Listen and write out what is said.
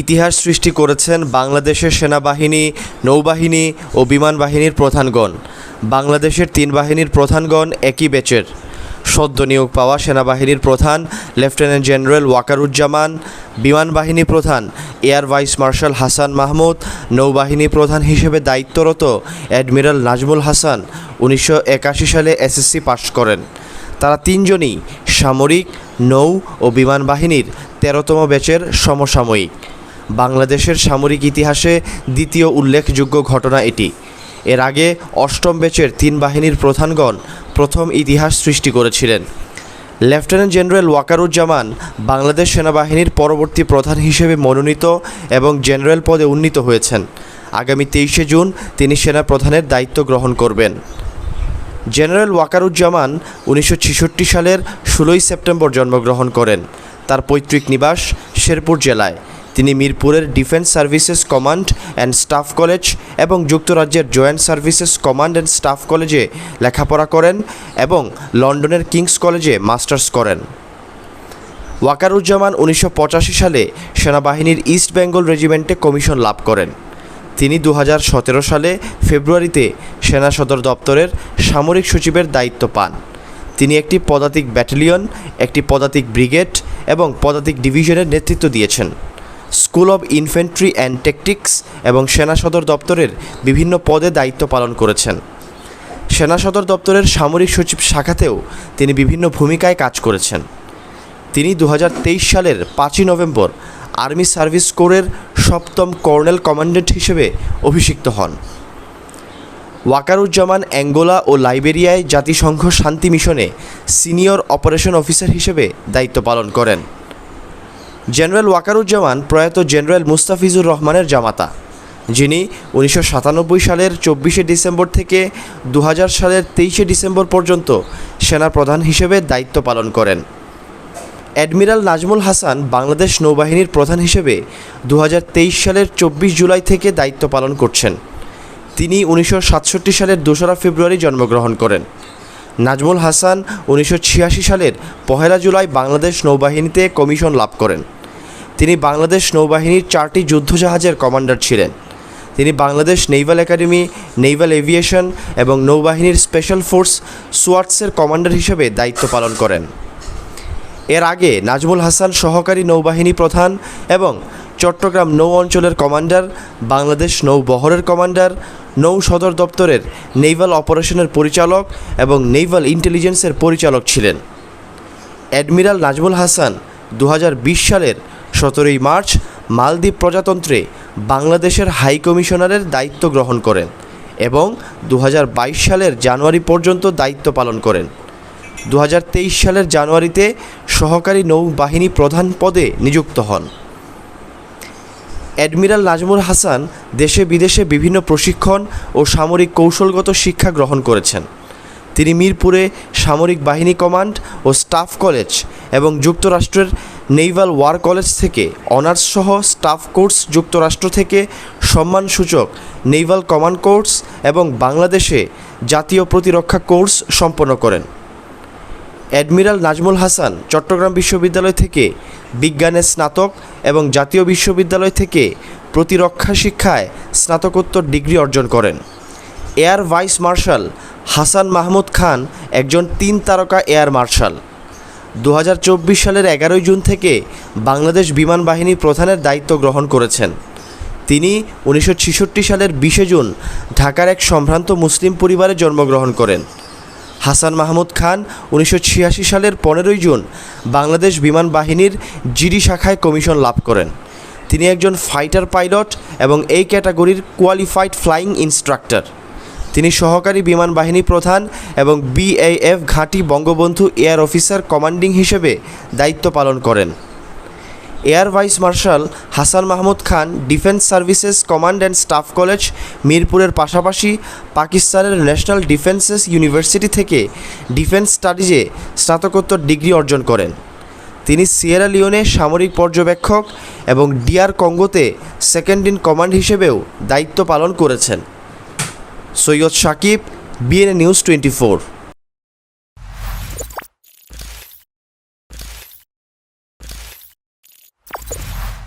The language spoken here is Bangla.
ইতিহাস সৃষ্টি করেছেন বাংলাদেশের সেনাবাহিনী, নৌবাহিনী ও বিমান বাহিনীর প্রধানগণ। বাংলাদেশের তিন বাহিনীর প্রধানগণ একই ব্যাচের সদ্য নিয়োগ পাওয়া সেনাবাহিনীর প্রধান, লেফটেন্যান্ট জেনারেল ওয়াকারুজ্জামান, বিমান বাহিনী প্রধান, air vice marshal Hasan Mahmud, নৌবাহিনী প্রধান হিসেবে দায়িত্বরত অ্যাডমিরাল নাজমুল হাসান উনিশশো একাশি সালে এসএসসি পাশ করেন। তারা তিনজনই সামরিক, নৌ ও বিমান বাহিনীর তেরোতম ব্যাচের সমসাময়িক। বাংলাদেশের সামরিক ইতিহাসে দ্বিতীয় উল্লেখযোগ্য ঘটনা এটি। এর আগে অষ্টম ব্যাচের তিন বাহিনীর প্রধানগণ প্রথম ইতিহাস সৃষ্টি করেছিলেন। লেফটেন্যান্ট জেনারেল ওয়াকারুজ্জামান বাংলাদেশ সেনাবাহিনীর পরবর্তী প্রধান হিসেবে মনোনীত এবং জেনারেল পদে উন্নীত হয়েছেন। আগামী তেইশে জুন তিনি সেনা প্রধানের দায়িত্ব গ্রহণ করবেন। জেনারেল ওয়াকারুজ্জামান উনিশশো ছেষট্টি সালের ষোলোই সেপ্টেম্বর জন্মগ্রহণ করেন। তার পৈতৃক নিবাস শেরপুর জেলায়। তিনি মিরপুরের defence services command and staff college এবং যুক্তরাজ্যের joint services command and staff কলেজে লেখাপড়া করেন এবং লন্ডনের কিংস কলেজে মাস্টার্স করেন। ওয়াকারুজ্জামান উনিশশো পঁচাশি সালে সেনাবাহিনীর ইস্ট বেঙ্গল রেজিমেন্টে কমিশন লাভ করেন। তিনি দু হাজার সতেরো সালে ফেব্রুয়ারিতে সেনা সদর দপ্তরের সামরিক সচিবের দায়িত্ব পান। তিনি একটি পদাতিক ব্যাটালিয়ন, একটি পদাতিক ব্রিগেড এবং পদাতিক ডিভিশনের নেতৃত্ব দিয়েছেন। School of infantry and tactics এবং সেনা সদর দপ্তরের বিভিন্ন পদে দায়িত্ব পালন করেছেন। সেনা সদর দপ্তরের সামরিক সচিব শাখাতেও তিনি বিভিন্ন ভূমিকায় কাজ করেছেন। তিনি দু হাজার তেইশ সালের পাঁচই নভেম্বর আর্মি সার্ভিস কোরের সপ্তম কর্নেল কমান্ডেন্ট হিসেবে অভিষিক্ত হন। ওয়াকারুজ্জামান অ্যাঙ্গোলা ও লাইবেরিয়ায় জাতিসংঘ শান্তি মিশনে সিনিয়র অপারেশন অফিসার হিসেবে দায়িত্ব পালন করেন। জেনারেল ওয়াকারুজ্জামান প্রয়াত জেনারেল মুস্তাফিজুর রহমানের জামাতা, যিনি উনিশশো সাতানব্বই সালের চব্বিশে ডিসেম্বর থেকে দু হাজার সালের তেইশে ডিসেম্বর পর্যন্ত সেনা প্রধান হিসেবে দায়িত্ব পালন করেন। অ্যাডমিরাল নাজমুল হাসান বাংলাদেশ নৌবাহিনীর প্রধান হিসেবে দু হাজার তেইশ সালের চব্বিশ জুলাই থেকে দায়িত্ব পালন করছেন। তিনি উনিশশো সাতষট্টি সালের দোসরা ফেব্রুয়ারি জন্মগ্রহণ করেন। নাজমুল হাসান উনিশশো ছিয়াশি সালের পহেলা জুলাই বাংলাদেশ নৌবাহিনীতে কমিশন লাভ করেন। তিনি বাংলাদেশ নৌবাহিনীর চারটি যুদ্ধজাহাজের কমান্ডার ছিলেন। তিনি Bangladesh naval academy naval aviation এবং নৌবাহিনীর স্পেশাল ফোর্স সোয়ার্টসের কমান্ডার হিসেবে দায়িত্ব পালন করেন। এর আগে নাজমুল হাসান সহকারী নৌবাহিনী প্রধান এবং চট্টগ্রাম নৌ অঞ্চলের কমান্ডার, বাংলাদেশ নৌবহরের কমান্ডার, নৌ সদর দপ্তরের নেভাল অপারেশনের পরিচালক এবং নেভাল ইন্টেলিজেন্সের পরিচালক ছিলেন। অ্যাডমিরাল নাজমুল হাসান দু হাজার বিশ সালের সতেরোই মার্চ মালদ্বীপ প্রজাতন্ত্রে বাংলাদেশের হাই কমিশনারের দায়িত্ব গ্রহণ করেন এবং দু হাজার বাইশ সালের জানুয়ারি পর্যন্ত দায়িত্ব পালন করেন। দু হাজার তেইশ সালের জানুয়ারিতে সহকারী নৌবাহিনী প্রধান পদে নিযুক্ত হন। অ্যাডমিরাল নাজমুল হাসান দেশে বিদেশে বিভিন্ন প্রশিক্ষণ ও সামরিক কৌশলগত শিক্ষা গ্রহণ করেছেন। তিনি মিরপুরে সামরিক বাহিনী কমান্ড ও স্টাফ কলেজ এবং যুক্তরাষ্ট্রের নেইভাল ওয়ার কলেজ থেকে অনার্স সহ স্টাফ কোর্স যুক্তরাষ্ট্র থেকে সম্মানসূচক নেইভাল কমান্ড কোর্স এবং বাংলাদেশে জাতীয় প্রতিরক্ষা কোর্স সম্পন্ন করেন। অ্যাডমিরাল নাজমুল হাসান চট্টগ্রাম বিশ্ববিদ্যালয় থেকে বিজ্ঞানে স্নাতক এবং জাতীয় বিশ্ববিদ্যালয় থেকে প্রতিরক্ষা শিক্ষায় স্নাতকোত্তর ডিগ্রি অর্জন করেন। Air vice marshal Hasan Mahmud Khan একজন তিন তারকা এয়ার মার্শাল। দু হাজার চব্বিশ সালের এগারোই জুন থেকে বাংলাদেশ বিমান বাহিনী প্রধানের দায়িত্ব গ্রহণ করেছেন। তিনি উনিশশো ছেষট্টি সালের বিশে জুন ঢাকার এক সম্ভ্রান্ত মুসলিম পরিবারে জন্মগ্রহণ করেন। হাসান মাহমুদ খান উনিশশো ছিয়াশি সালের পনেরোই জুন বাংলাদেশ বিমান বাহিনীর জিডি শাখায় কমিশন লাভ করেন। তিনি একজন ফাইটার পাইলট এবং এই ক্যাটাগরির কোয়ালিফাইড ফ্লাইং ইনস্ট্রাক্টর। তিনি সহকারী বিমান বাহিনী প্রধান এবং বিএএফ ঘাঁটি বঙ্গবন্ধু এয়ার অফিসার কমান্ডিং হিসেবে দায়িত্ব পালন করেন। Air vice marshal Hasan Mahmud Khan defence services command and staff college মিরপুরের পাশাপাশি পাকিস্তানের ন্যাশনাল ডিফেন্সেস ইউনিভার্সিটি থেকে ডিফেন্স স্টাডিজে স্নাতকোত্তর ডিগ্রি অর্জন করেন। তিনি সিয়েরা লিওনে সামরিক পর্যবেক্ষক এবং ডিআর কঙ্গোতে সেকেন্ড ইন কমান্ড হিসেবেও দায়িত্ব পালন করেছেন। Syed Sakib BNA news twenty four